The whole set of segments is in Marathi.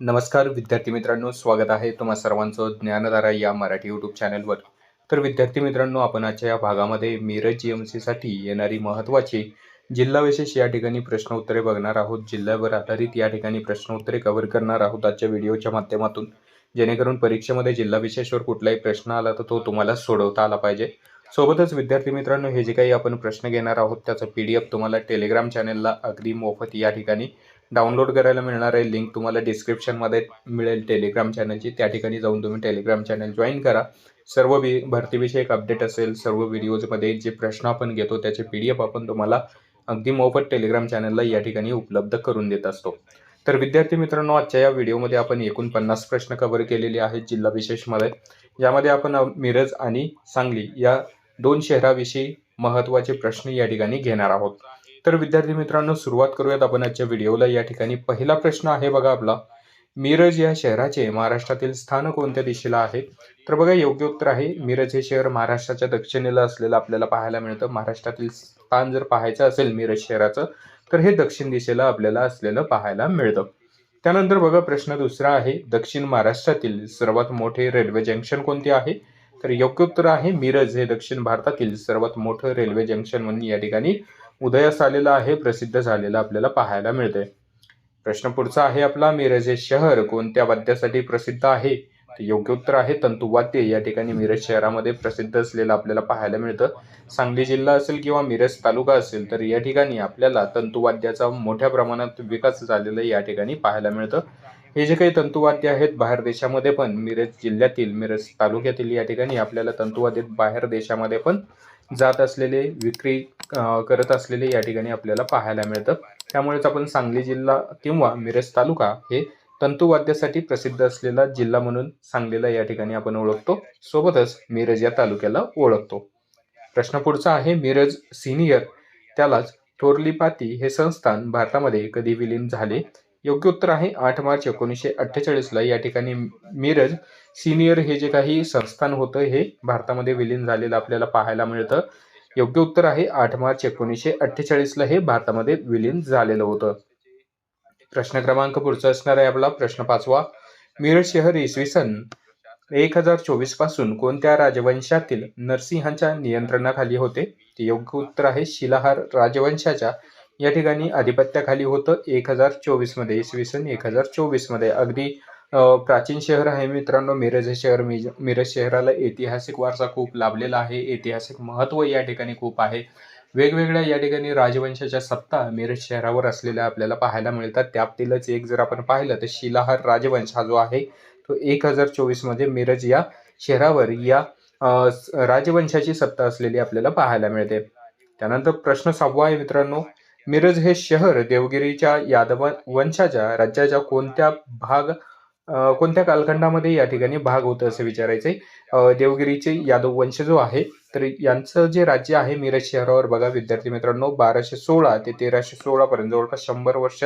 नमस्कार विद्यार्थी मित्रांनो स्वागत आहे तुम्हा सर्वांचं ज्ञानधारा या मराठी यूट्यूब चॅनलवर तर विद्यार्थी मित्रांनो आपण आजच्या या भागामध्ये मिरज जी एमसाठी येणारी महत्त्वाची जिल्हाविशेष या ठिकाणी प्रश्न उत्तरे बघणार आहोत. जिल्ह्यावर आधारित या ठिकाणी प्रश्न उत्तरे कव्हर करणार आहोत आजच्या व्हिडिओच्या माध्यमातून. जेणेकरून परीक्षेमध्ये जिल्हा विशेषवर कुठलाही प्रश्न आला तर तो तुम्हाला सोडवता आला पाहिजे. सोबतच विद्यार्थी मित्रांनो हे जे काही आपण प्रश्न घेणार आहोत त्याचं पी डी एफ तुम्हाला टेलिग्राम चॅनलला अगदी मोफत या ठिकाणी डाउनलोड करायला मिळणार आहे लिंक तुम्हाला डिस्क्रिप्शनमध्ये मिळेल टेलिग्राम चॅनलची त्या ठिकाणी जाऊन तुम्ही टेलिग्राम चॅनल जॉईन करा. सर्व वि भरतीविषयक अपडेट असेल सर्व व्हिडिओजमध्ये जे प्रश्न आपण घेतो त्याचे पी डी एफ आपण तुम्हाला अगदी मोफत टेलिग्राम चॅनलला या ठिकाणी उपलब्ध करून देत असतो. तर विद्यार्थी मित्रांनो आजच्या या व्हिडिओमध्ये आपण एकूण पन्नास प्रश्न कव्हर केलेले आहेत जिल्हा विशेषमध्ये यामध्ये आपण मिरज आणि सांगली या दोन शहराविषयी महत्त्वाचे प्रश्न या ठिकाणी घेणार आहोत. तर विद्यार्थी मित्रांनो सुरुवात करूयात आपण आजच्या व्हिडिओला. या ठिकाणी पहिला प्रश्न आहे बघा आपला. मिरज या शहराचे महाराष्ट्रातील स्थान कोणत्या दिशेला आहे? तर बघा योग्य उत्तर आहे मिरज हे शहर महाराष्ट्राच्या दक्षिणेला असलेलं आपल्याला पाहायला मिळतं. महाराष्ट्रातील स्थान जर पाहायचं असेल मिरज शहराचं तर हे दक्षिण दिशेला आपल्याला असलेलं पाहायला मिळतं. त्यानंतर बघा प्रश्न दुसरा आहे दक्षिण महाराष्ट्रातील सर्वात मोठे रेल्वे जंक्शन कोणते आहे? तर योग्य उत्तर आहे मिरज हे दक्षिण भारतातील सर्वात मोठं रेल्वे जंक्शन म्हणून या ठिकाणी उदयास आलेलं आहे प्रसिद्ध झालेलं आपल्याला पाहायला मिळते प्रश्न पुढचा आहे आपला मिरज हे शहर कोणत्या वाद्यासाठी प्रसिद्ध आहे? योग्य उत्तर आहे तंतुवाद्य. या ठिकाणी मिरज शहरामध्ये प्रसिद्ध असलेलं आपल्याला पाहायला मिळतं. सांगली जिल्हा असेल किंवा मिरज तालुका असेल तर या ठिकाणी आपल्याला तंतुवाद्याचा मोठ्या प्रमाणात विकास झालेला या ठिकाणी पाहायला मिळतं. हे जे काही तंतुवाद्य आहेत बाहेर देशामध्ये पण मिरज जिल्ह्यातील मिरज तालुक्यातील या ठिकाणी आपल्याला तंतुवाद्य बाहेर देशामध्ये पण. जात असलेले विक्री करत असलेले या ठिकाणी आपल्याला पाहायला मिळतं. त्यामुळेच आपण सांगली जिल्हा किंवा मिरज तालुका हे तंतुवाद्यासाठी प्रसिद्ध असलेला जिल्हा म्हणून सांगलीला या ठिकाणी आपण ओळखतो. सोबतच मिरज या तालुक्याला ओळखतो. प्रश्न पुढचा आहे मिरज सिनियर त्यालाच थोरलीपाती हे संस्थान भारतामध्ये कधी विलीन झाले? योग्य उत्तर आहे आठ मार्च एकोणीसशे अठ्ठेचाळीसला या ठिकाणी मिरज सिनियर हे जे काही संस्थान होतं हे भारतामध्ये विलीन झालेलं आपल्याला पाहायला मिळतं. योग्य उत्तर आहे आठ मार्च एकोणीसशे अठ्ठेचाळीसला हे भारतामध्ये विलीन झालेलं होतं. प्रश्न क्रमांक पुढचा असणार आहे आपला प्रश्न पाचवा. मिरज शहर इसवी सन एक हजार चोवीसपासून कोणत्या राजवंशातील नरसिंहांच्या नियंत्रणाखाली होते? ते योग्य उत्तर आहे शिलाहार राजवंशाच्या या ठिकाणी आधिपत्याखाली होतं. एक हजार चोवीसमध्ये इसवी सन एक हजार चोवीसमध्ये. अगदी प्राचीन शहर आहे मित्रांनो. मिरज हे शहर मिज- मिरज शहराला ऐतिहासिक वारसा खूप लाभलेला आहे. ऐतिहासिक महत्त्व या ठिकाणी खूप आहे. वेगवेगळ्या या ठिकाणी राजवंशाच्या सत्ता मिरज शहरावर असलेल्या आपल्याला पाहायला मिळतात. त्यातीलच एक जर आपण पाहिलं तर शिलाहार राजवंश हा जो आहे तो एक हजार चोवीसमध्ये मिरज या शहरावर या राजवंशाची सत्ता असलेली आपल्याला पाहायला मिळते. त्यानंतर प्रश्न सहावा आहे मित्रांनो. मिरज हे शहर देवगिरीच्या यादव वंशाच्या राज्याच्या कोणत्या भाग कोणत्या कालखंडामध्ये या ठिकाणी भाग होतं असं विचारायचंय? देवगिरीचे यादव वंश जो आहे तर यांचं जे राज्य आहे मिरज शहरावर बघा विद्यार्थी मित्रांनो बाराशे सोळा ते तेराशे सोळा पर्यंत जवळपास शंभर वर्ष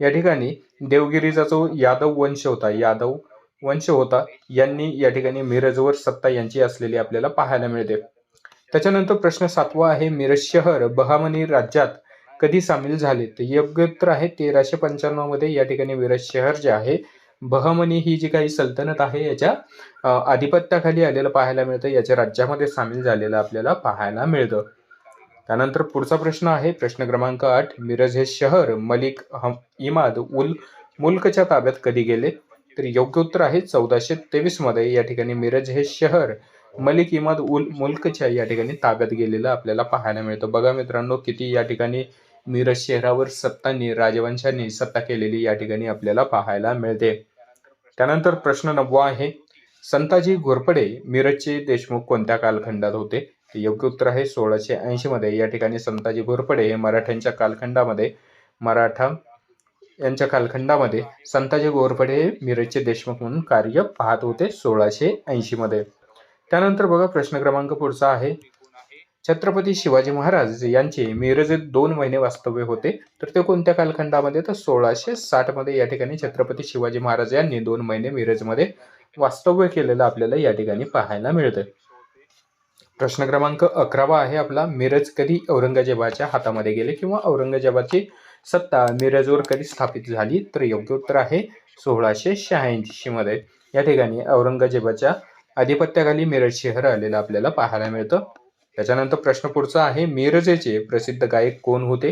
या ठिकाणी देवगिरीचा जो यादव वंश होता यादव वंश होता यांनी या ठिकाणी मिरजवर सत्ता यांची असलेली आपल्याला पाहायला मिळते. त्याच्यानंतर प्रश्न सातवा आहे मिरज शहर बहामनी राज्यात कधी सामील झाले? तर योग्य उत्तर आहे तेराशे पंच्याण्णवमध्ये या ठिकाणी मिरज शहर जे आहे बहमनी ही जी काही सल्तनत आहे याच्या आधिपत्याखाली आलेलं पाहायला मिळतं. याच्या राज्यामध्ये सामील झालेलं आपल्याला पाहायला मिळतं. त्यानंतर पुढचा प्रश्न आहे. प्रश्न क्रमांक आठ मिरज हे शहर मलिक हम इमाद उल मुल्कच्या ताब्यात कधी गेले? तर योग्य उत्तर आहे चौदाशे तेवीसमध्ये. या ठिकाणी मिरज हे शहर मलिक इमाद उल मुल्कच्या या ठिकाणी ताब्यात गेलेलं आपल्याला पाहायला मिळतं. बघा मित्रांनो किती या ठिकाणी मिरज शहरावर सत्तांनी राजवंशांनी सत्ता केलेली या ठिकाणी आपल्याला पाहायला मिळते. त्यानंतर प्रश्न नववा आहे संताजी घोरपडे मिरजचे देशमुख कोणत्या कालखंडात होते? योग्य उत्तर आहे सोळाशे ऐंशी मध्ये. या ठिकाणी संताजी घोरपडे हे मराठ्यांच्या कालखंडामध्ये मराठा यांच्या कालखंडामध्ये संताजी घोरपडे हे मिरजचे देशमुख म्हणून कार्य पाहत होते सोळाशे ऐंशी मध्ये. त्यानंतर बघा प्रश्न क्रमांक पुढचा आहे. छत्रपती शिवाजी महाराज यांचे मिरजेत दोन महिने वास्तव्य होते तर ते कोणत्या कालखंडामध्ये? तर सोळाशे साठमध्ये या ठिकाणी छत्रपती शिवाजी महाराज यांनी दोन महिने मिरजमध्ये वास्तव्य केलेलं आपल्याला या ठिकाणी पाहायला मिळतं प्रश्न क्रमांक अकरावा आहे आपला मिरज कधी औरंगजेबाच्या हातामध्ये गेले किंवा औरंगजेबाची सत्ता मिरजवर कधी स्थापित झाली? तर योग्य उत्तर आहे सोळाशे शहाऐंशी मध्ये. या ठिकाणी औरंगजेबाच्या आधिपत्याखाली मिरज शहर आलेलं आपल्याला पाहायला मिळतं. त्याच्यानंतर प्रश्न पुढचा आहे मिरजेचे प्रसिद्ध गायक कोण होते?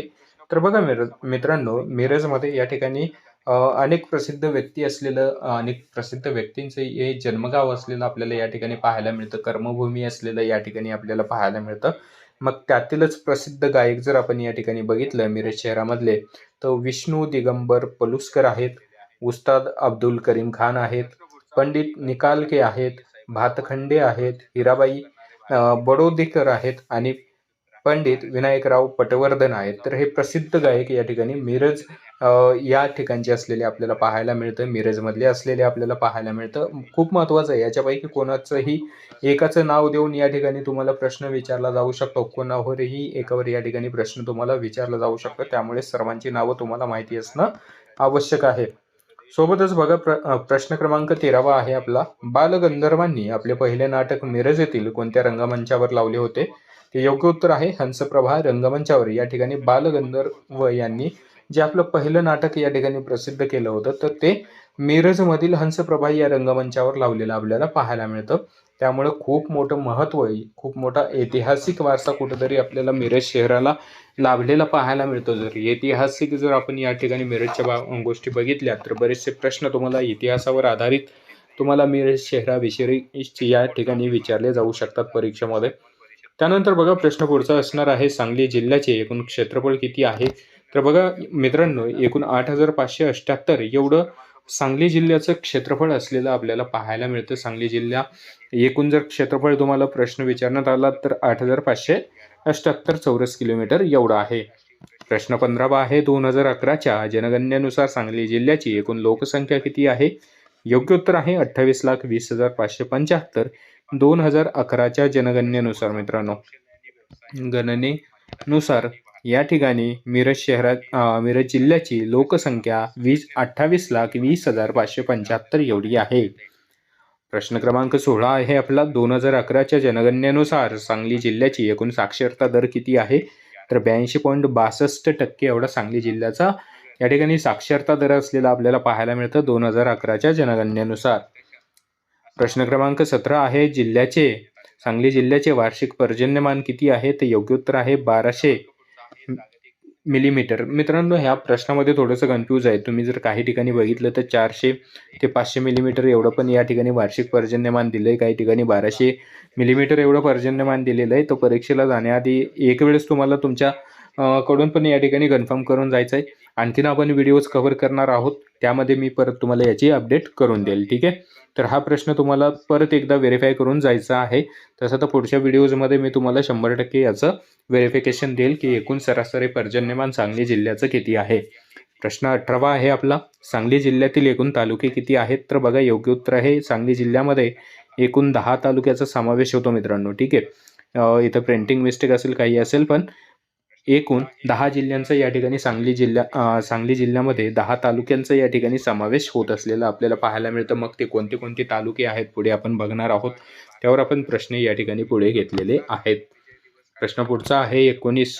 तर बघा मिरज मित्रांनो मिरजमध्ये या ठिकाणी अनेक प्रसिद्ध व्यक्ती असलेलं अनेक प्रसिद्ध व्यक्तींचं हे जन्मगाव असलेलं आपल्याला या ठिकाणी पाहायला मिळतं. कर्मभूमी असलेलं या ठिकाणी आपल्याला पाहायला मिळतं. मग त्यातीलच प्रसिद्ध गायक जर आपण या ठिकाणी बघितलं मिरज शहरामधले तर विष्णू दिगंबर पलुस्कर आहेत उस्ताद अब्दुल करीम खान आहेत पंडित निकालके आहेत भातखंडे आहेत हिराबाई बडोदेकर आहेत आणि पंडित विनायकराव पटवर्धन आहेत. तर हे प्रसिद्ध गायक या ठिकाणी मिरज या ठिकाणचे असलेले आपल्याला पाहायला मिळतं. मिरजमधले असलेले आपल्याला पाहायला मिळतं. खूप महत्त्वाचं आहे. याच्यापैकी कोणाचंही एकाचं नाव देऊन या ठिकाणी तुम्हाला प्रश्न विचारला जाऊ शकतो. कोणावरही एकावर या ठिकाणी प्रश्न तुम्हाला विचारला जाऊ शकतो. त्यामुळे सर्वांची नावं तुम्हाला माहिती असणं आवश्यक आहे. सोबतच बघा प्र प्रश्न क्रमांक तेरावा आहे आपला. बालगंधर्वांनी आपले पहिले नाटक मिरज येथील कोणत्या रंगमंचावर लावले होते? ते योग्य उत्तर आहे हंसप्रभा रंगमंचावर. या ठिकाणी बालगंधर्व यांनी जे आपलं पहिलं नाटक या ठिकाणी प्रसिद्ध केलं होतं तर ते मिरजमधील हंसप्रभा या रंगमंचावर लावलेलं आपल्याला पाहायला मिळतं. त्यामुळं खूप मोठं महत्त्व आहे खूप मोठा ऐतिहासिक वारसा कुठेतरी आपल्याला मिरज शहराला लाभलेला पाहायला मिळतो. जर ऐतिहासिक जर आपण या ठिकाणी मिरजच्या बा गोष्टी बघितल्या तर बरेचसे प्रश्न तुम्हाला इतिहासावर आधारित तुम्हाला मिरज शहराविषयी या ठिकाणी विचारले जाऊ शकतात परीक्षेमध्ये. त्यानंतर बघा प्रश्न पुढचा असणार आहे सांगली जिल्ह्याचे एकूण क्षेत्रफळ किती आहे? तर बघा मित्रांनो एकूण आठ हजार पाचशे अठ्ठ्याहत्तर एवढं सांगली जिल्ह्याचं क्षेत्रफळ असलेलं आपल्याला पाहायला मिळतं. सांगली जिल्हा एकूण जर क्षेत्रफळ तुम्हाला प्रश्न विचारण्यात आला तर आठ हजार पाचशे अष्ट्याहत्तर चौरस किलोमीटर एवढं आहे. प्रश्न पंधरावा आहे. दोन हजार अकराच्या जनगणनेनुसार सांगली जिल्ह्याची एकूण लोकसंख्या किती आहे? योग्य उत्तर आहे अठ्ठावीस लाख वीस हजार पाचशे पंच्याहत्तर. दोन हजार अकराच्या जनगणनेनुसार मित्रांनो. गणनेनुसार या ठिकाणी मिरज शहरात मिरज जिल्ह्याची लोकसंख्या वीस अठ्ठावीस लाख वीस हजार पाचशे पंच्याहत्तर एवढी आहे. प्रश्न क्रमांक सोळा आहे आपला. दोन हजार अकराच्या जनगणनेनुसार सांगली जिल्ह्याची एकूण साक्षरता दर किती आहे? तर ब्याऐंशी पॉईंट बासष्ट टक्के एवढा सांगली जिल्ह्याचा या ठिकाणी साक्षरता दर असलेला आपल्याला पाहायला मिळतं दोन हजार अकराच्या जनगणनेनुसार. प्रश्न क्रमांक सतरा आहे जिल्ह्याचे सांगली जिल्ह्याचे वार्षिक पर्जन्यमान किती आहे? ते योग्य उत्तर आहे बाराशे. मिलीमीटर मित्रांनो ह्या प्रश्नामध्ये थोडंसं कन्फ्यूज आहे. तुम्ही जर काही ठिकाणी बघितलं तर चारशे ते पाचशे मिलीमीटर एवढं पण या ठिकाणी वार्षिक पर्जन्यमान दिलं आहे काही ठिकाणी बाराशे मिलीमीटर एवढं पर्जन्यमान दिलेलं आहे. तो परीक्षेला जाण्याआधी एक वेळेस तुम्हाला तुमच्या कडून पण या ठिकाणी कन्फर्म करून जायचं आहे. आणखीन आपण व्हिडिओज कव्हर करणार आहोत. त्यामध्ये मी परत तुम्हाला याची अपडेट करून देईल. ठीक आहे? तर हा प्रश्न तुम्हाला परत एकदा व्हेरीफाय करून जायचा आहे. तसं तर पुढच्या व्हिडिओजमध्ये मी तुम्हाला शंभर टक्के याचं व्हेरिफिकेशन देईल की एकूण सरासरी पर्जन्यमान सांगली जिल्ह्याचं किती आहे. प्रश्न अठरावा आहे आपला. सांगली जिल्ह्यातील एकूण तालुके किती आहेत? तर बघा योग्य उत्तर आहे सांगली जिल्ह्यामध्ये एकूण दहा तालुक्याचा समावेश होतो मित्रांनो. ठीक आहे. इथं प्रिंटिंग मिस्टेक असेल काही असेल पण एकूण दहा जिल्ह्यांचा या ठिकाणी सांगली जिल्ह्या सांगली जिल्ह्यामध्ये दहा तालुक्यांचा या ठिकाणी समावेश होत असलेला आपल्याला पाहायला मिळतं. मग ते कोणते कोणते तालुके आहेत पुढे आपण बघणार आहोत. त्यावर आपण प्रश्न या ठिकाणी पुढे घेतलेले आहेत. प्रश्न पुढचा आहे एकोणीस.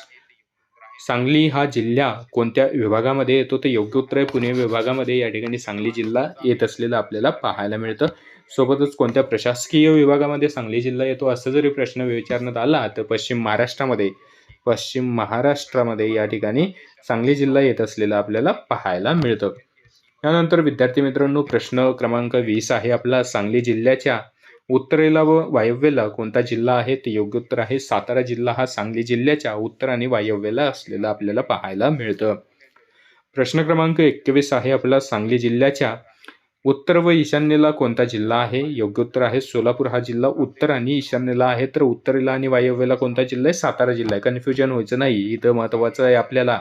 सांगली हा जिल्हा कोणत्या विभागामध्ये येतो? तर योग्य उत्तर आहे पुणे विभागामध्ये या ठिकाणी सांगली जिल्हा येत असलेला आपल्याला पाहायला मिळतं. सोबतच कोणत्या प्रशासकीय विभागामध्ये सांगली जिल्हा येतो? असं जरी प्रश्न विचारण्यात आला तर पश्चिम महाराष्ट्रामध्ये पश्चिम महाराष्ट्रामध्ये या ठिकाणी सांगली जिल्हा येत असलेला आपल्याला पाहायला मिळतं. त्यानंतर विद्यार्थी मित्रांनो प्रश्न क्रमांक वीस आहे आपला. सांगली जिल्ह्याच्या उत्तरेला व वायव्येला कोणता जिल्हा आहे? ते योग्य उत्तर आहे. सातारा जिल्हा हा सांगली जिल्ह्याच्या उत्तर आणि वायव्येला असलेला आपल्याला पाहायला मिळतं. प्रश्न क्रमांक एकवीस आहे आपला. सांगली जिल्ह्याच्या उत्तर व ईशान्येला कोणता जिल्हा आहे? योग्य उत्तर आहे सोलापूर. हा जिल्हा उत्तर आणि ईशान्येला आहे. तर उत्तरेला आणि वायव्येला कोणता जिल्हा आहे? सातारा जिल्हा आहे. कन्फ्युजन व्हायचं नाही. इथं महत्त्वाचं आहे आपल्याला.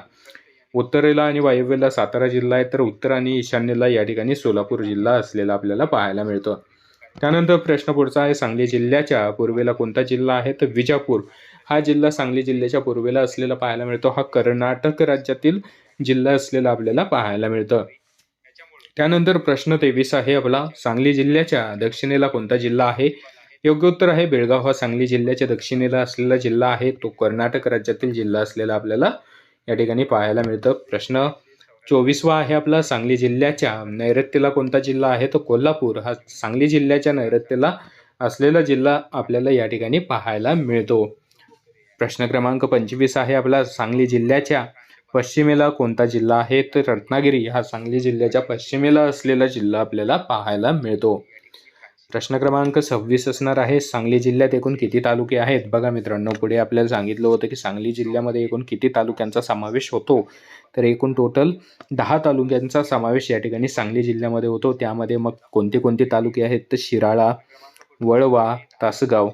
उत्तरेला आणि वायव्येला सातारा जिल्हा आहे. तर उत्तर आणि ईशान्येला या ठिकाणी सोलापूर जिल्हा असलेला आपल्याला पाहायला मिळतो. त्यानंतर प्रश्न पुढचा आहे. सांगली जिल्ह्याच्या पूर्वेला कोणता जिल्हा आहे? तर विजापूर. हा जिल्हा सांगली जिल्ह्याच्या पूर्वेला असलेला पाहायला मिळतो. हा कर्नाटक राज्यातील जिल्हा असलेला आपल्याला पाहायला मिळतं. त्यानंतर प्रश्न तेवीस आहे आपला. सांगली जिल्ह्याच्या दक्षिणेला कोणता जिल्हा आहे? योग्य उत्तर आहे बेळगाव. हा सांगली जिल्ह्याच्या दक्षिणेला असलेला जिल्हा आहे. तो कर्नाटक राज्यातील जिल्हा असलेला आपल्याला या ठिकाणी पाहायला मिळतं. प्रश्न चोवीसवा आहे आपला. सांगली जिल्ह्याच्या नैऋत्येला कोणता जिल्हा आहे? तो कोल्हापूर. हा सांगली जिल्ह्याच्या नैऋत्येला असलेला जिल्हा आपल्याला या ठिकाणी पाहायला मिळतो. प्रश्न क्रमांक पंचवीस आहे आपला. सांगली जिल्ह्याच्या पश्चिमेला कोणता जिल्हा आहे? तर रत्नागिरी हा सांगली जिल्ह्याच्या पश्चिमेला असलेला जिल्हा आपल्याला पाहायला मिळतो. प्रश्न क्रमांक सव्वीस असणार आहे. सांगली जिल्ह्यात एकूण किती तालुके आहेत? बघा मित्रांनो पुढे आपल्याला सांगितलं होतं की सांगली जिल्ह्यामध्ये एकूण किती तालुक्यांचा समावेश होतो? तर एकूण टोटल दहा तालुक्यांचा समावेश या ठिकाणी सांगली जिल्ह्यामध्ये होतो. त्यामध्ये मग कोणते कोणते तालुके आहेत? तर शिराळा वळवा तासगाव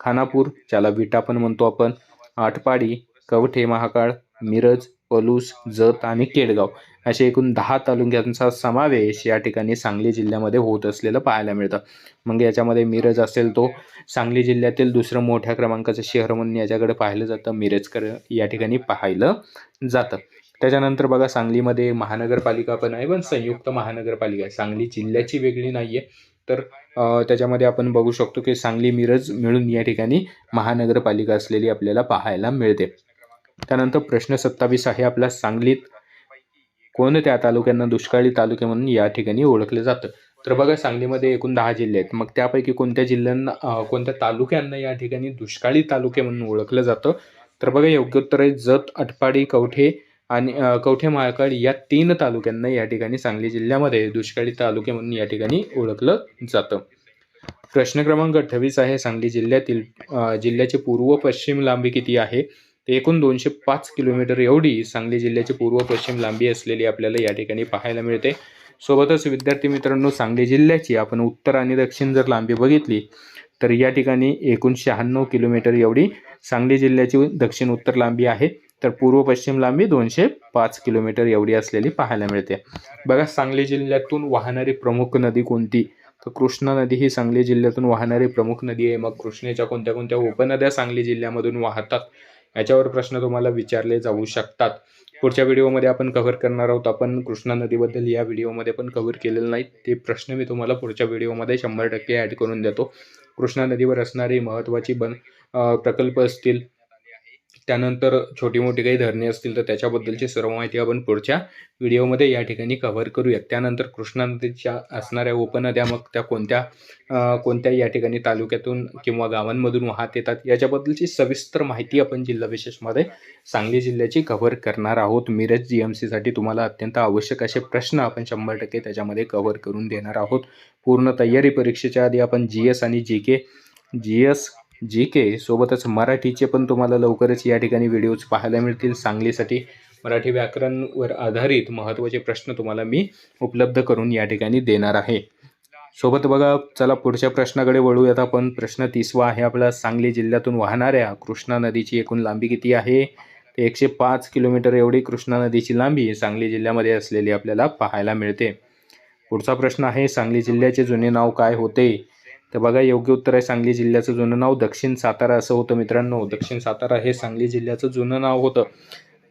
खानापूर ज्याला विटा पण म्हणतो आपण आटपाडी कवठे महाकाळ मिरज पलूस जत आणि केडगाव असे एकूण दहा तालुक्यांचा समावेश या ठिकाणी सांगली जिल्ह्यामध्ये होत असलेलं पाहायला मिळतं. मग याच्यामध्ये मिरज असेल तो सांगली जिल्ह्यातील दुसरं मोठ्या क्रमांकाचं शहर म्हणून याच्याकडे पाहिलं जातं मिरजकर या ठिकाणी पाहिलं जातं. त्याच्यानंतर बघा सांगलीमध्ये महानगरपालिका पण आहे पण संयुक्त महानगरपालिका आहे. सांगली जिल्ह्याची वेगळी नाही आहे तर त्याच्यामध्ये आपण बघू शकतो की सांगली मिरज मिळून या ठिकाणी महानगरपालिका असलेली आपल्याला पाहायला मिळते. त्यानंतर प्रश्न सत्तावीस आहे आपला सांगलीत. कोणत्या तालुक्यांना दुष्काळी तालुके म्हणून या ठिकाणी ओळखलं जातं? तर बघा सांगलीमध्ये एकूण दहा जिल्हे आहेत. मग त्यापैकी कोणत्या जिल्ह्यांना कोणत्या तालुक्यांना या ठिकाणी दुष्काळी तालुके म्हणून ओळखलं जातं? तर बघा योग्य उत्तर आहे जत अटपाडी कवठे आणि कवठे महाकाळ या तीन तालुक्यांना या ठिकाणी सांगली जिल्ह्यामध्ये दुष्काळी तालुके म्हणून या ठिकाणी ओळखलं जातं. प्रश्न क्रमांक अठ्ठावीस आहे. सांगली जिल्ह्यातील जिल्ह्याची पूर्व पश्चिम लांबी किती आहे? तर एकूण दोनशे पाच किलोमीटर एवढी सांगली जिल्ह्याची पूर्व पश्चिम लांबी असलेली आपल्याला या ठिकाणी पाहायला मिळते. सोबतच विद्यार्थी मित्रांनो सांगली जिल्ह्याची आपण उत्तर आणि दक्षिण जर लांबी बघितली तर या ठिकाणी एकूण शहाण्णव किलोमीटर एवढी सांगली जिल्ह्याची दक्षिण उत्तर लांबी आहे. तर पूर्व पश्चिम लांबी दोनशे पाच किलोमीटर एवढी असलेली पाहायला मिळते. बघा सांगली जिल्ह्यातून वाहणारी प्रमुख नदी कोणती? तर कृष्णा नदी ही सांगली जिल्ह्यातून वाहणारी प्रमुख नदी आहे. मग कृष्णेच्या कोणत्या कोणत्या उपनद्या सांगली जिल्ह्यामधून वाहतात? याच्यावर प्रश्न तुम्हाला विचारले जाऊ शकतात. पुढच्या व्हिडिओमध्ये आपण कव्हर करणार आहोत. आपण कृष्णा नदीबद्दल या व्हिडिओमध्ये पण कव्हर केलेलं नाही. ते प्रश्न मी तुम्हाला पुढच्या व्हिडिओमध्ये शंभर टक्के ॲड करून देतो. कृष्णा नदीवर असणारी महत्त्वाची बन प्रकल्प असतील त्यानंतर छोटी मोठी काही धरणे असतील तर त्याच्याबद्दलची सर्व माहिती आपण पुढच्या व्हिडिओमध्ये या ठिकाणी कव्हर करूयात. त्यानंतर कृष्णा नदीच्या असणाऱ्या उपनद्या मग त्या कोणत्या कोणत्या या ठिकाणी तालुक्यातून किंवा गावांमधून वाहत येतात याच्याबद्दलची सविस्तर माहिती आपण जिल्हा विशेषमध्ये सांगली जिल्ह्याची कव्हर करणार आहोत. मिरज जी एम सीसाठी तुम्हाला अत्यंत आवश्यक असे प्रश्न आपण शंभर टक्के त्याच्यामध्ये कव्हर करून देणार आहोत. पूर्ण तयारी परीक्षेच्या आधी आपण जी एस आणि जी के जी एस जी के सोबतच मराठीचे पण तुम्हाला लवकरच या ठिकाणी व्हिडिओज पाहायला मिळतील. सांगलीसाठी मराठी व्याकरणवर आधारित महत्त्वाचे प्रश्न तुम्हाला मी उपलब्ध करून या ठिकाणी देणार आहे. सोबत बघा चला पुढच्या प्रश्नाकडे वळूयात आपण. प्रश्न तिसवा आहे आपला. सांगली जिल्ह्यातून वाहणाऱ्या कृष्णा नदीची एकूण लांबी किती आहे? तर एकशे पाच किलोमीटर एवढी कृष्णा नदीची लांबी सांगली जिल्ह्यामध्ये असलेली आपल्याला पाहायला मिळते. पुढचा प्रश्न आहे सांगली जिल्ह्याचे जुने नाव काय होते? तर बघा योग्य उत्तर आहे सांगली जिल्ह्याचं जुनं नाव. दक्षिण सातारा असं होतं मित्रांनो. दक्षिण सातारा हे सांगली जिल्ह्याचं जुनं नाव होतं.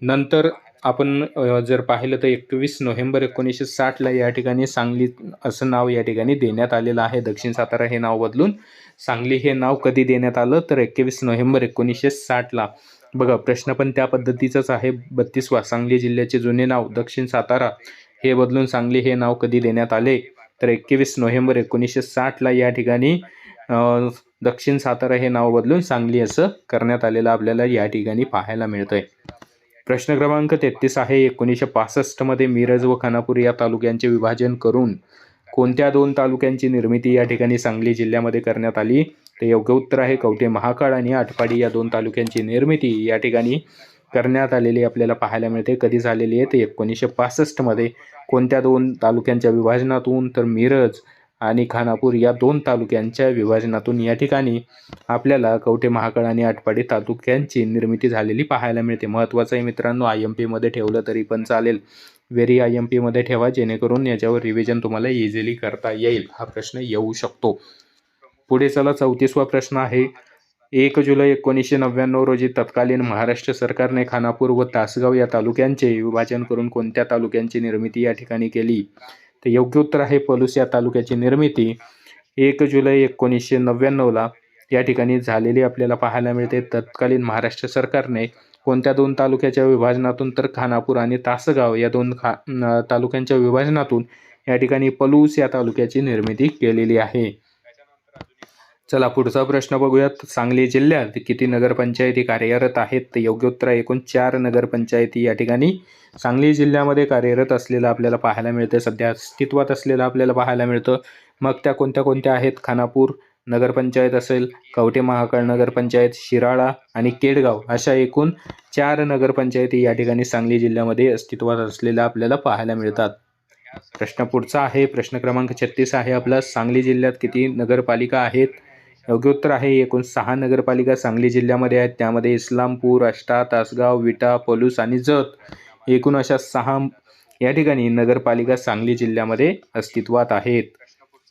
नंतर आपण जर पाहिलं तर एकवीस नोव्हेंबर एकोणीसशे साठला या ठिकाणी सांगली असं नाव या ठिकाणी देण्यात आलेलं आहे. दक्षिण सातारा हे नाव बदलून सांगली हे नाव कधी देण्यात आलं तर एकवीस नोव्हेंबर एकोणीसशे साठला. बघा प्रश्न पण त्या पद्धतीचाच आहे. बत्तीसवा सांगली जिल्ह्याचे जुने नाव दक्षिण सातारा. हे बदलून सांगली हे नाव कधी देण्यात आले? तर एकवीस नोव्हेंबर एकोणीसशे साठला या ठिकाणी दक्षिण सातारा हे नाव बदलून सांगली असं करण्यात आलेलं आपल्याला या ठिकाणी पाहायला मिळतंय. प्रश्न क्रमांक तेहतीस आहे. एकोणीसशे पासष्टमध्ये मिरज व खानापूर या तालुक्यांचे विभाजन करून कोणत्या दोन तालुक्यांची निर्मिती या ठिकाणी सांगली जिल्ह्यामध्ये करण्यात आली? तर योग्य उत्तर आहे कवठे महाकाळ आणि आटपाडी या दोन तालुक्यांची निर्मिती या ठिकाणी करण्यात आलेली आपल्याला पाहायला मिळते. कधी झालेली आहे तर एकोणीसशे पासष्टमध्ये कोणत्या दोन तालुक्यांच्या विभाजनातून? तर मिरज आणि खानापूर या दोन तालुक्यांच्या विभाजनातून. या ठिकाणी आपल्याला कवठे महाकाळ आणि आटपाडी तालुक्यांची निर्मिती झालेली पाहायला मिळते. महत्त्वाचं आहे मित्रांनो आय एम पीमध्ये ठेवलं तरी पण चालेल. व्हेरी आय एम पीमध्ये ठेवा जेणेकरून याच्यावर रिव्हिजन तुम्हाला इझिली करता येईल. हा प्रश्न येऊ शकतो. पुढे चला चौतीसवा प्रश्न आहे. एक जुलै एकोणीसशे नव्याण्णव रोजी तत्कालीन महाराष्ट्र सरकारने खानापूर व तासगाव या तालुक्यांचे विभाजन करून कोणत्या तालुक्यांची निर्मिती या ठिकाणी केली? तर योग्य उत्तर आहे पलूस या तालुक्याची निर्मिती. एक जुलै एकोणीसशे नव्याण्णवला या ठिकाणी झालेली आपल्याला पाहायला मिळते. तत्कालीन महाराष्ट्र सरकारने कोणत्या दोन तालुक्याच्या विभाजनातून तर खानापूर आणि तासगाव या दोन खा तालुक्यांच्या विभाजनातून या ठिकाणी पलूस या तालुक्याची निर्मिती केलेली आहे. चला पुढचा प्रश्न बघूयात. सांगली जिल्ह्यात किती नगरपंचायती कार्यरत आहेत? तर योग्य उत्तर एकूण चार नगरपंचायती या ठिकाणी. सांगली जिल्ह्यामध्ये कार्यरत असलेलं आपल्याला पाहायला मिळतं सध्या अस्तित्वात असलेलं आपल्याला पाहायला मिळतं. मग त्या कोणत्या कोणत्या आहेत? खानापूर नगरपंचायत असेल कवठे महाकाळ नगरपंचायत शिराळा आणि केडगाव अशा एकूण चार नगरपंचायती या ठिकाणी सांगली जिल्ह्यामध्ये अस्तित्वात असलेल्या आपल्याला पाहायला मिळतात. प्रश्न पुढचा आहे. प्रश्न क्रमांक छत्तीस आहे आपला. सांगली जिल्ह्यात किती नगरपालिका आहेत? योग्य उत्तर आहे. एकूण सहा नगरपालिका सांगली जिल्ह्यामध्ये आहेत. त्यामध्ये इस्लामपूर आष्टा तासगाव विटा पलूस आणि जत एकूण अशा सहा या ठिकाणी नगरपालिका सांगली जिल्ह्यामध्ये अस्तित्वात आहेत.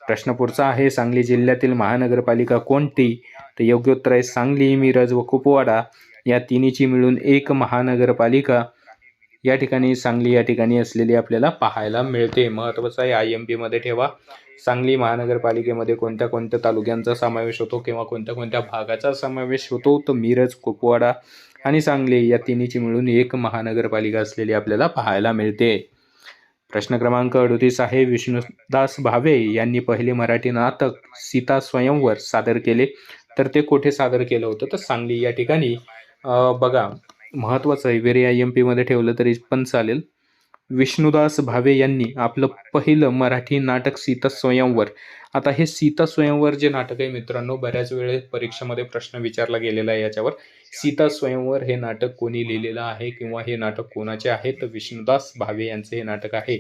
प्रश्न पुढचा आहे सांगली जिल्ह्यातील महानगरपालिका कोणती? तर योग्य उत्तर आहे सांगली मिरज व कुपवाडा या तिन्हीची मिळून एक महानगरपालिका या ठिकाणी सांगली या ठिकाणी असलेली आपल्याला पाहायला मिळते. महत्त्वाचं आहे आय एम पीमध्ये ठेवा. सांगली महानगरपालिकेमध्ये कोणत्या कोणत्या तालुक्यांचा समावेश होतो किंवा कोणत्या कोणत्या भागाचा समावेश होतो? तर मिरज कुपवाडा आणि सांगली या तिन्हीची मिळून एक महानगरपालिका असलेली आपल्याला पाहायला मिळते. प्रश्न क्रमांक अडतीस आहे. विष्णुदास भावे यांनी पहिले मराठी नाटक सीता स्वयंवर सादर केले. तर ते कुठे सादर केलं होतं? तर सांगली या ठिकाणी. बघा महत्त्वाचं आहे. वेरी आय एम पीमध्ये ठेवलं तरी पण चालेल. विष्णुदास भावे यांनी आपलं पहिलं मराठी नाटक सीता स्वयंवर. आता हे सीता स्वयंवर जे नाटक आहे मित्रांनो बऱ्याच वेळेस परीक्षेमध्ये प्रश्न विचारला गेलेला आहे याच्यावर. सीता स्वयंवर हे नाटक कोणी लिहिलेलं आहे किंवा हे नाटक कोणाचे आहे? तर विष्णुदास भावे यांचे हे नाटक आहे.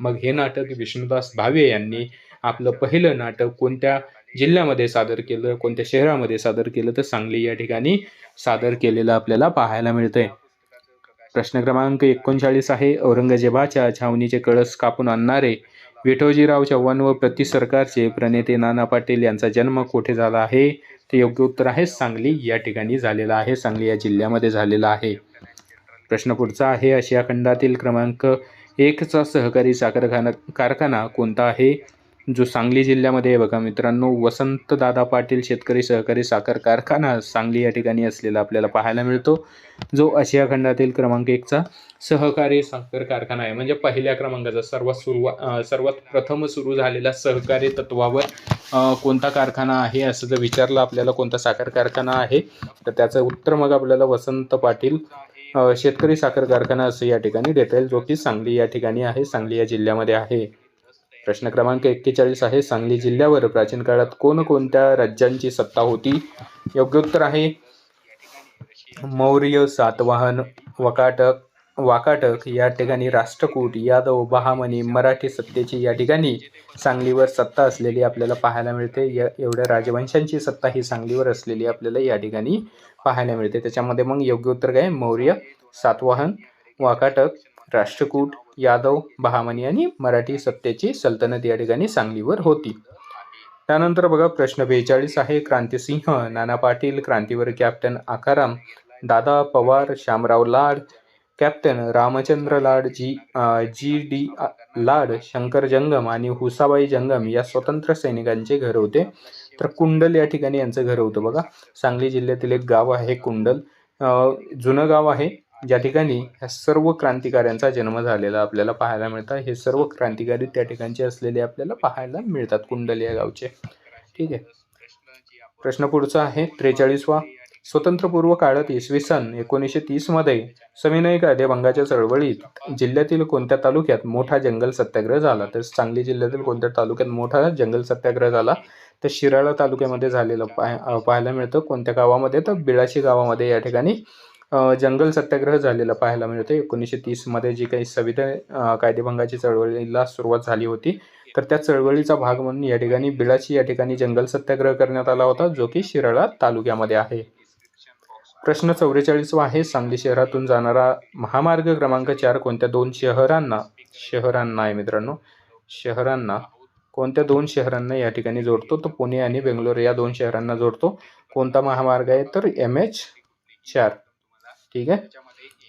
मग हे नाटक विष्णुदास भावे यांनी आपलं पहिलं नाटक कोणत्या जिल्ह्यामध्ये सादर केलं कोणत्या शहरामध्ये सादर केलं तर सांगली या ठिकाणी सादर केलेलं आपल्याला पाहायला मिळतंय. प्रश्न क्रमांक एकोणचाळीस आहे. औरंगजेबाच्या छावणीचे कळस कापून आणणारे विठोजीराव चव्हाण व प्रति सरकारचे प्रणेते नाना पाटील यांचा जन्म कोठे झाला आहे? ते योग्य उत्तर आहे सांगली. या ठिकाणी झालेला आहे. सांगली या जिल्ह्यामध्ये झालेला आहे. प्रश्न पुढचा आहे. आशिया खंडातील क्रमांक एकचा सहकारी साखर कारखाना कोणता आहे? जो सांगली जिल्ह्यामध्ये आहे बघा मित्रांनो वसंत दादा पाटील शेतकरी सहकारी साखर कारखाना सांगली या ठिकाणी असलेला आपल्याला पाहायला मिळतो. जो आशिया खंडातील क्रमांक एकचा सहकारी साखर कारखाना आहे. म्हणजे पहिल्या क्रमांकाचा सर्वात सुरुवात सर्वात प्रथम सुरू झालेला सहकारी तत्वावर कोणता कारखाना आहे असं जर विचारलं आपल्याला कोणता साखर कारखाना आहे तर त्याचं उत्तर मग आपल्याला वसंत पाटील शेतकरी साखर कारखाना असं या ठिकाणी देता येईल जो की सांगली या ठिकाणी आहे सांगली या जिल्ह्यामध्ये आहे. प्रश्न क्रमांक एक्केचाळीस आहे. सांगली जिल्ह्यावर प्राचीन काळात कोणकोणत्या राज्यांची सत्ता होती? योग्य उत्तर आहे. मौर्य सातवाहन वकाटक वाकाटक या ठिकाणी राष्ट्रकूट यादव बहामनी मराठी सत्तेची या ठिकाणी सांगलीवर सत्ता असलेली आपल्याला पाहायला मिळते. या एवढ्या राजवंशांची सत्ता ही सांगलीवर असलेली आपल्याला या ठिकाणी पाहायला मिळते. त्याच्यामध्ये मग योग्य उत्तर काय? मौर्य सातवाहन वाकाटक राष्ट्रकूट यादव बहामनी आणि मराठी सत्तेची सल्तनत या ठिकाणी सांगलीवर होती. त्यानंतर बघा प्रश्न बेचाळीस आहे. Krantisinh Nana Patil क्रांतीवर captain Akaram Dada Pawar Shyamrao Lad captain Ramchandra Lad G G D Lad Shankar Jangam आणि हुसाबाई जंगम या स्वतंत्र सैनिकांचे घर होते. तर कुंडल या ठिकाणी यांचं घर होतं बघा. सांगली जिल्ह्यातील एक गाव आहे कुंडल. जुनं गाव आहे. ज्या ठिकाणी ह्या सर्व क्रांतिकाऱ्यांचा जन्म झालेला आपल्याला पाहायला मिळतात हे सर्व क्रांतिकारी त्या ठिकाणचे असलेले आपल्याला पाहायला मिळतात कुंडल या गावचे. ठीक आहे. प्रश्न पुढचा आहे त्रेचाळीसवा. स्वतंत्रपूर्व काळात इसवी सन एकोणीसशे तीसमध्ये सविनय कायदेभंगाच्या चळवळीत जिल्ह्यातील कोणत्या तालुक्यात मोठा जंगल सत्याग्रह झाला? तर सांगली जिल्ह्यातील कोणत्या तालुक्यात मोठा जंगल सत्याग्रह झाला? तर शिराळा तालुक्यामध्ये झालेलं पाह पाहायला मिळतं. कोणत्या गावामध्ये? तर बिळाशी गावामध्ये या ठिकाणी जंगल सत्याग्रह झालेला पाहायला मिळतो एकोणीसशे तीसमध्ये जी काही संविधान कायदेभंगाची चळवळीला सुरुवात झाली होती तर त्या चळवळीचा भाग म्हणून या ठिकाणी बिळाची या ठिकाणी जंगल सत्याग्रह करण्यात आला होता जो की शिराळा तालुक्यामध्ये आहे. प्रश्न चौवेचाळीसवा आहे सांगली शहरातून जाणारा महामार्ग क्रमांक चार कोणत्या दोन शहरांना शहरांना आहे मित्रांनो शहरांना कोणत्या दोन शहरांना या ठिकाणी जोडतो तर पुणे आणि बेंगलोर या दोन शहरांना जोडतो. कोणता महामार्ग आहे तर एम एच चार. ठीक आहे.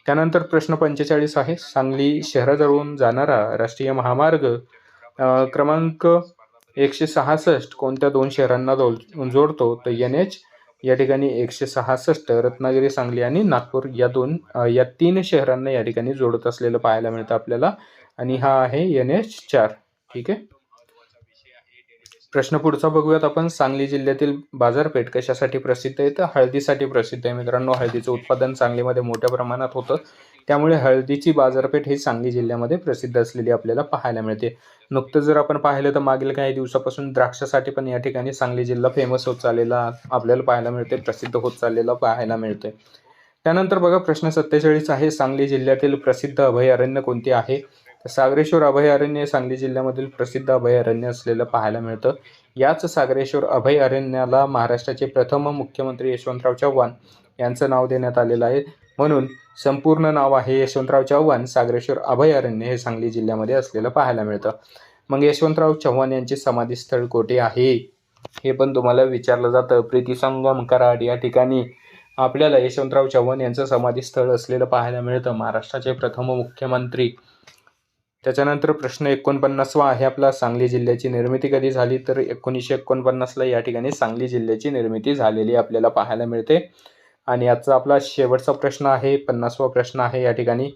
त्यानंतर प्रश्न पंचेचाळीस आहे. सांगली शहराजवळून जाणारा राष्ट्रीय महामार्ग क्रमांक एकशे सहासष्ट कोणत्या दोन शहरांना जोडतो? तर एन एच या ठिकाणी एकशे सहासष्ट रत्नागिरी सांगली आणि नागपूर या दोन या तीन शहरांना या ठिकाणी जोडत असलेलं पाहायला मिळतं आपल्याला. आणि हा आहे एन एच चार. ठीक आहे? प्रश्न पुढचा बघूयात. आपण सांगली जिल्ह्यातील बाजारपेठ कशासाठी प्रसिद्ध आहे? तर हळदीसाठी प्रसिद्ध आहे मित्रांनो. हळदीचं उत्पादन सांगलीमध्ये मोठ्या प्रमाणात होतं. त्यामुळे हळदीची बाजारपेठ ही सांगली जिल्ह्यामध्ये प्रसिद्ध असलेली आपल्याला पाहायला मिळते. नुकतं जर आपण पाहिलं तर मागील काही दिवसापासून द्राक्षासाठी पण या ठिकाणी सांगली जिल्हा फेमस होत चाललेला आपल्याला पाहायला मिळते. प्रसिद्ध होत चाललेला पाहायला मिळते त्यानंतर बघा प्रश्न सत्तेचाळीस आहे. सांगली जिल्ह्यातील प्रसिद्ध अभयारण्य कोणते आहे? सागरेश्वर अभयारण्य सांगली जिल्ह्यामधील प्रसिद्ध अभयारण्य असलेलं पाहायला मिळतं. याच सागरेश्वर अभयारण्याला महाराष्ट्राचे प्रथम मुख्यमंत्री यशवंतराव चव्हाण यांचं नाव देण्यात आलेलं आहे. म्हणून संपूर्ण नाव आहे यशवंतराव चव्हाण सागरेश्वर अभयारण्य हे सांगली जिल्ह्यामध्ये असलेलं पाहायला मिळतं. मग यशवंतराव चव्हाण यांचे समाधीस्थळ कोठे आहे? हे पण तुम्हाला विचारलं जातं. प्रीतिसंगम कराड या ठिकाणी आपल्याला यशवंतराव चव्हाण यांचं समाधीस्थळ असलेलं पाहायला मिळतं. महाराष्ट्राचे प्रथम मुख्यमंत्री त्याच्यानंतर प्रश्न एकोणपन्नासवा आहे आपला. सांगली जिल्ह्याची निर्मिती कधी झाली? तर एकोणीसशे एकोणपन्नासला या ठिकाणी सांगली जिल्ह्याची निर्मिती झालेली आपल्याला पाहायला मिळते. आणि आजचा आपला शेवटचा प्रश्न आहे पन्नासवा प्रश्न आहे या ठिकाणी.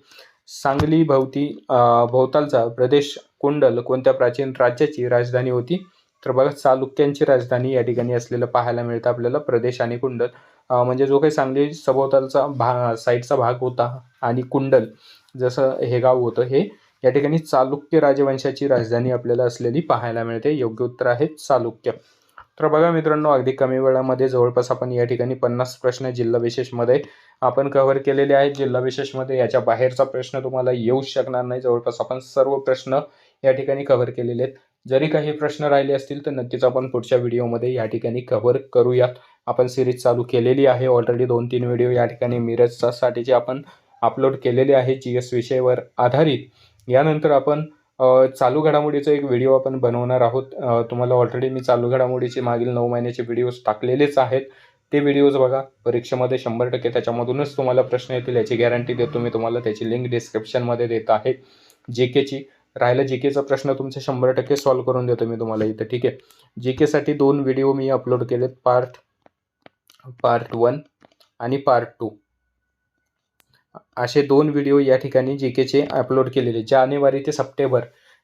सांगली भोवती भोवतालचा प्रदेश कुंडल कोणत्या प्राचीन राज्याची राजधानी होती? तर बघा चालुक्यांची राजधानी या ठिकाणी असलेलं पाहायला मिळतं आपल्याला प्रदेश आणि कुंडल. म्हणजे जो काही सांगली सभोवतालचा भा साईडचा भाग होता आणि कुंडल जसं हे गाव होतं हे या ठिकाणी चालुक्य राजवंशाची राजधानी आपल्याला असलेली पाहायला मिळते. योग्य उत्तर आहे चालुक्य. तर बघा मित्रांनो अगदी कमी वेळामध्ये जवळपास आपण या ठिकाणी पन्नास प्रश्न जिल्हा विशेषमध्ये आपण कव्हर केलेले आहेत. जिल्हा विशेषमध्ये याच्या बाहेरचा प्रश्न तुम्हाला येऊ शकणार नाही. जवळपास आपण सर्व प्रश्न या ठिकाणी कव्हर केलेले आहेत. जरी काही प्रश्न राहिले असतील तर नक्कीच आपण पुढच्या व्हिडिओमध्ये या ठिकाणी कव्हर करूयात. आपण सिरीज चालू केलेली आहे. ऑलरेडी दोन तीन व्हिडिओ या ठिकाणी मिरजचा साठीचे आपण अपलोड केलेले आहे. जी एस विषयावर आधारित. यानंतर आपण चालू घडामोडीचा एक व्हिडिओ आपण बनवणार आहोत. तुम्हाला ऑलरेडी मी चालू घडामोडीचे मागील नऊ महिन्याचे व्हिडिओज टाकलेलेच आहेत. ते व्हिडिओज बघा परीक्षेमध्ये शंभर टक्के त्याच्यामधूनच तुम्हाला प्रश्न येतील. याची गॅरंटी देतो मी तुम्हाला त्याची लिंक डिस्क्रिप्शनमध्ये देत आहे. जी केची राहिला जी केचा प्रश्न तुमचे शंभर टक्के सॉल्व्ह करून देतो मी तुम्हाला इथं ठीक आहे? जी केसाठी दोन व्हिडिओ मी अपलोड केलेत. पार्ट पार्ट वन आणि पार्ट टू असे दोन व्हिडिओ या ठिकाणी जी केचे अपलोड केलेले. जानेवारी ते सप्टेंबर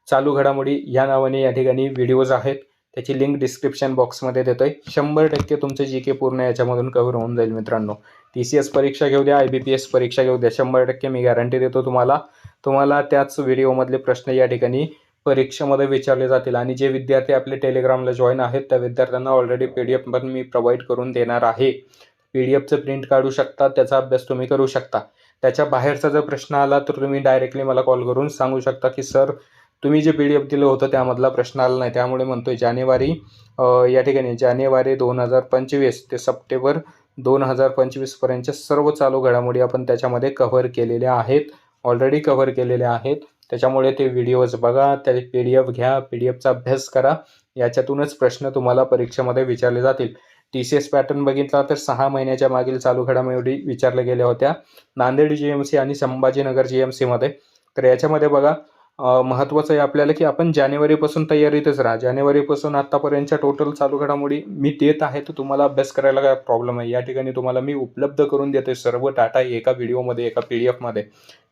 चालू घडामोडी या नावाने या ठिकाणी व्हिडिओज आहेत. त्याची लिंक डिस्क्रिप्शन बॉक्समध्ये देतो आहे शंभर टक्के तुमचे जी के पूर्ण याच्यामधून कव्हर होऊन जाईल मित्रांनो. टी सी एस परीक्षा घेऊ द्या आय बी पी एस परीक्षा घेऊ द्या. शंभर टक्के मी गॅरंटी देतो तुम्हाला. तुम्हाला त्याच व्हिडिओमधले प्रश्न या ठिकाणी परीक्षेमध्ये विचारले जातील. आणि जे विद्यार्थी आपले टेलिग्रामला जॉईन आहेत त्या विद्यार्थ्यांना ऑलरेडी पी डी एफ पण मी प्रोव्हाइड करून देणार आहे. पी डी एफचं प्रिंट काढू शकता त्याचा अभ्यास तुम्ही करू शकता. त्याच्या बाहेरचा जर प्रश्न आला तर तुम्ही डायरेक्टली मला कॉल करून सांगू शकता की सर तुम्ही जे पी डी एफ दिलं होतं त्यामधला प्रश्न आला नाही. त्यामुळे म्हणतोय जानेवारी या ठिकाणी जानेवारी दोन हजार पंचवीस ते सप्टेंबर दोन हजार पंचवीसपर्यंतच्या सर्व चालू घडामोडी आपण त्याच्यामध्ये कव्हर केलेल्या आहेत. ऑलरेडी कव्हर केलेल्या आहेत. त्याच्यामुळे ते व्हिडिओज बघा त्या पी डी एफ घ्या पी डी एफचा अभ्यास करा. याच्यातूनच प्रश्न तुम्हाला परीक्षेमध्ये विचारले जातील. टी सी एस पॅटर्न बघितला तर सहा महिन्याच्या मागील चालू घडामोडी विचारल्या गेल्या होत्या. नांदेड जी एम सी आणि संभाजीनगर जी एम सीमध्ये तर याच्यामध्ये बघा महत्त्वाचं आहे आपल्याला की आपण जानेवारीपासून तयारीतच राहा. जानेवारीपासून आत्तापर्यंतच्या टोटल चालू घडामोडी मी देत आहे तर तुम्हाला अभ्यास करायला काय प्रॉब्लेम आहे? या ठिकाणी तुम्हाला मी उपलब्ध करून देते सर्व डाटा एका व्हिडिओमध्ये एका पी डी एफमध्ये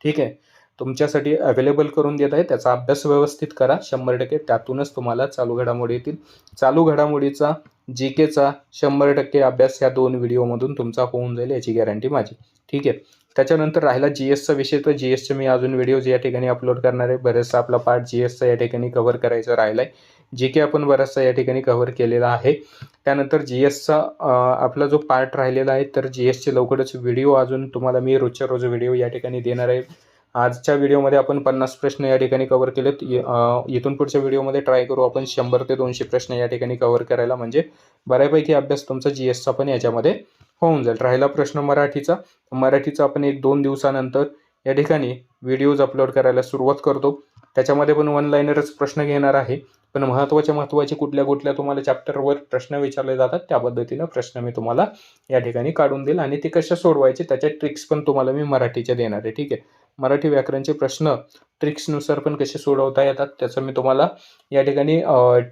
ठीक आहे? तुमच्यासाठी अवेलेबल करून देत आहे. त्याचा अभ्यास व्यवस्थित करा. शंभर टक्के त्यातूनच तुम्हाला चालू घडामोडी येतील. चालू घडामोडीचा जी केचा शंभर टक्के अभ्यास या दोन व्हिडिओमधून तुमचा होऊन जाईल याची गॅरंटी माझी. ठीक आहे. त्याच्यानंतर राहिला जी एसचा विषय. तर जी एसचे मी अजून व्हिडिओज या ठिकाणी अपलोड करणार आहे. बरेचसा आपला पार्ट जी एसचा या ठिकाणी कव्हर करायचा राहिला आहे जी के आपण बराचसा या ठिकाणी कव्हर केलेला आहे. त्यानंतर जी एसचा आपला जो पार्ट राहिलेला आहे तर जी एसचे लवकरच व्हिडिओ अजून तुम्हाला मी रोजच्या रोज व्हिडिओ या ठिकाणी देणार आहे. आजच्या व्हिडिओमध्ये आपण पन्नास प्रश्न या ठिकाणी कव्हर केलेत. इथून पुढच्या व्हिडिओमध्ये ट्राय करू आपण शंभर ते दोनशे प्रश्न या ठिकाणी कव्हर करायला. म्हणजे बऱ्यापैकी अभ्यास तुमचा जी एसचा पण याच्यामध्ये होऊन जाईल. राहिला प्रश्न मराठीचा. मराठीचा आपण एक दोन दिवसानंतर या ठिकाणी व्हिडिओज अपलोड करायला सुरुवात करतो. त्याच्यामध्ये पण वन लाईनरच प्रश्न घेणार आहे. पण महत्त्वाच्या महत्त्वाचे कुठल्या कुठल्या तुम्हाला चॅप्टरवर प्रश्न विचारले जातात त्या पद्धतीनं प्रश्न मी तुम्हाला या ठिकाणी काढून देईल. आणि ते कशा सोडवायचे त्याच्या ट्रिक्स पण तुम्हाला मी मराठीच्या देणार आहे. ठीक आहे? मराठी व्याकरणचे प्रश्न ट्रिक्सनुसार पण कसे सोडवता येतात त्याचं मी तुम्हाला या ठिकाणी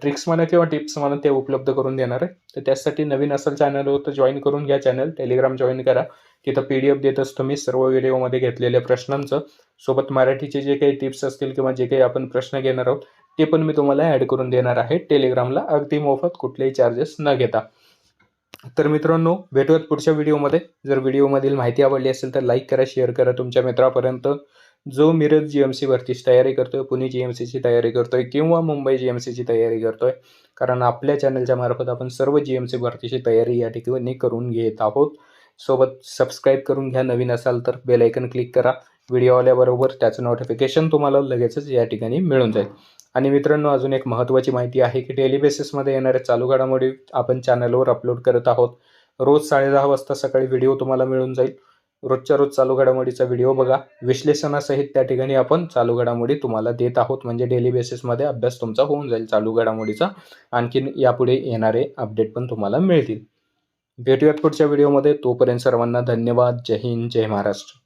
ट्रिक्स म्हणा किंवा टिप्स म्हणा ते उपलब्ध करून देणार आहे. तर त्यासाठी नवीन असेल चॅनलवर हो तर जॉईन करून घ्या चॅनल टेलिग्राम जॉईन करा. तिथं पी डी एफ देत असतो मी सर्व व्हिडिओमध्ये घेतलेल्या प्रश्नांचं. सोबत मराठीचे जे काही टिप्स असतील किंवा जे काही आपण प्रश्न घेणार आहोत ते पण मी तुम्हाला ॲड करून देणार आहे. टेलिग्रामला अगदी मोफत कुठलेही चार्जेस न घेता. तर मित्रांनो भेटूयात पुढच्या व्हिडिओमध्ये. जर व्हिडिओमधील माहिती आवडली असेल तर लाईक करा शेअर करा. तुमच्या मित्रापर्यंत जो मिरज जी एम सी भरतीची तयारी करतोय पुणे जी एम सीची तयारी करतोय किंवा मुंबई जी एम सीची तयारी करतोय कारण आपल्या चॅनलच्या मार्फत आपण सर्व जी एम सी भरतीची तयारी या ठिकाणी करून घेत आहोत. सोबत सबस्क्राईब करून घ्या. नवीन असाल तर बेल क्लिक करा. व्हिडिओ आल्याबरोबर त्याचं नोटिफिकेशन तुम्हाला लगेचच या ठिकाणी मिळून जाईल. आणि मित्रांनो अजून एक महत्त्वाची माहिती आहे की डेली बेसिसमध्ये येणाऱ्या चालू घडामोडी आपण चॅनलवर अपलोड करत आहोत. रोज साडेदहा वाजता सकाळी व्हिडिओ तुम्हाला मिळून जाईल. रोजच्या रोज चालू घडामोडीचा व्हिडिओ बघा. विश्लेषणासहित त्या ठिकाणी आपण चालू घडामोडी तुम्हाला देत आहोत. म्हणजे डेली बेसिसमध्ये अभ्यास तुमचा होऊन जाईल चालू घडामोडीचा. आणखीन यापुढे येणारे अपडेट पण तुम्हाला मिळतील. भेटूयात पुढच्या व्हिडिओमध्ये तोपर्यंत सर्वांना धन्यवाद. जय हिंद. जय महाराष्ट्र.